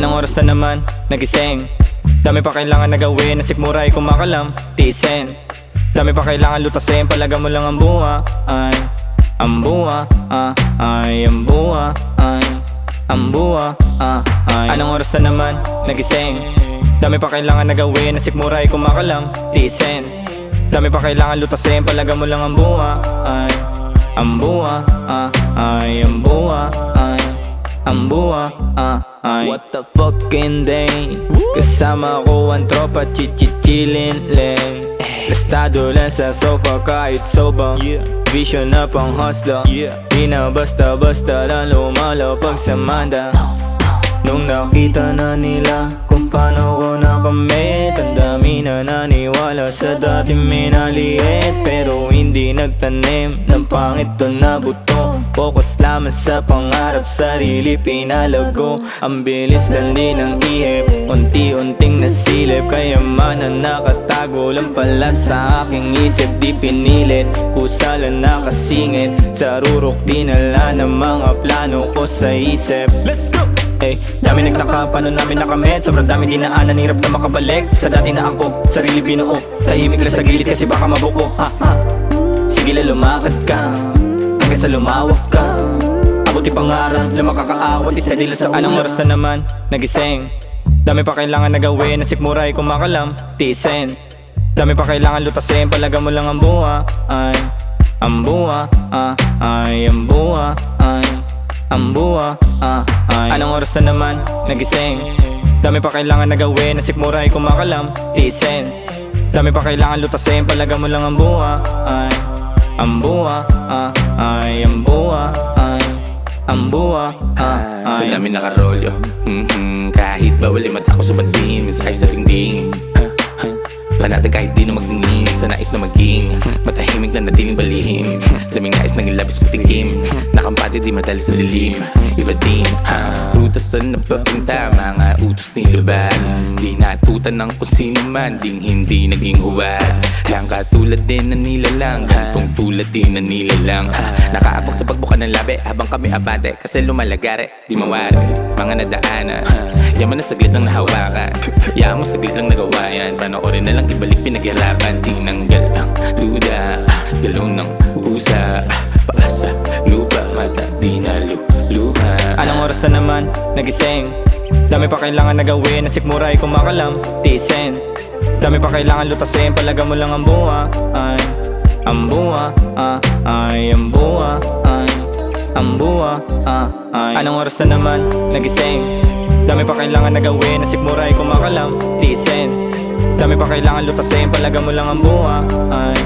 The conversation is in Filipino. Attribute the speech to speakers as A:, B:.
A: oras na naman, nagising. Dami pa kailangan na gawin, na sikmura ay kumakalam Tisin Dami pa kailangan lutasin, palaga mo lang ang buha Ay, ang buha, ah, ay, ang buha, ay Ang buha, ah, ay. Anong oras na naman, nagising. Dami pa kailangan na gawin, na sikmura ay kumakalam Tisin Dami pa kailangan lutasin, palaga mo lang ang buha Ay, ang buha, ah, ay, ang buha, ay Ang buha, ah, ay. What the fucking day? Kasama ko ang tropa, chichichilin lay Lastado lang sa sofa kahit sobang Vision na pang hustler. Di na basta-basta lang lumalapag sa manda. Nung nakita na nila kung paano ko nakamit Ang dami na naniwala sa dati minaliit Pero hindi nagtanim ng pangit na buto Focus lamang sa pangarap, sarili pinalago. Ang bilis lang din ng ihip, unti-unting nasilip. Kayamanan nakatago lang pala sa aking isip Di pinilit, kusa lang nakasingit Sa rurok dinala ng mga plano ko sa isip. Let's go! Ay, dami nagtaka, paano namin nakamit. Sobrang dami dinaanan, hirap na makabalik. Sa dati na ako, sarili binuo. Tahimik lang sa gilid kasi baka mabuko ha, ha. Sige lang lumakad ka Hanggang sa lumawak ka. Abuti pangarap na makakaawat Isa nila sa ulo Anong oras na naman, nagising. Dami pa kailangan na gawin, na sikmura ay kumakalam. Tisin Dami pa kailangan lutasin, palaga mo lang ang buha. Ay, ang buha, ah, ay, ang buha, ay ang buha, ah, ay. Anong oras na naman, nagising. Dami pa kailangan na gawin, na sikmura ay kumakalam. Tisin Dami pa kailangan lutasin, palaga mo lang ang buha. Ay, ang buha, ah, ay Ang buha, ay Ang buha, ah,
B: Sa
A: ay.
B: dami nakarolyo. Mhm, Kahit bawal ay mata ko sa pansin Sa sa dingding. Panate kahit di na magdingin Sa nais na maging. Matahimik na natiling balihim Daming nais nang ilabis patikim Nakampati di madali sa lilim Iba din ha Rutas sa napapunta Mga utos nilabag Di natutan ng kung sino man Ding hindi naging huwag Lang katulad din na nilalang Ganitong tulad din na nilalang. Ha. Nakaabang sa pagbuka ng labi Habang kami abante Kasi lumalagare Di mawari. Mga nadaanan Yaman na saglit lang nahawakan. Yaman mo saglit lang nagawa yan Panoorin na lang ibalik pinaghirapan Tinanggal ang duda Galaw ng usa
A: na naman, nagising. Dami pa kailangan na gawin, na sikmura ay kumakalam. Tisin Dami pa kailangan lutasin, palaga mo lang ang buha Ay, ang buha, ah, ay, ang buha, ay Ang buha, ah, ay. Anong oras na naman, nagising. Dami pa kailangan na gawin, na sikmura ay kumakalam. Tisin Dami pa kailangan lutasin, palaga mo lang ang buha Ay,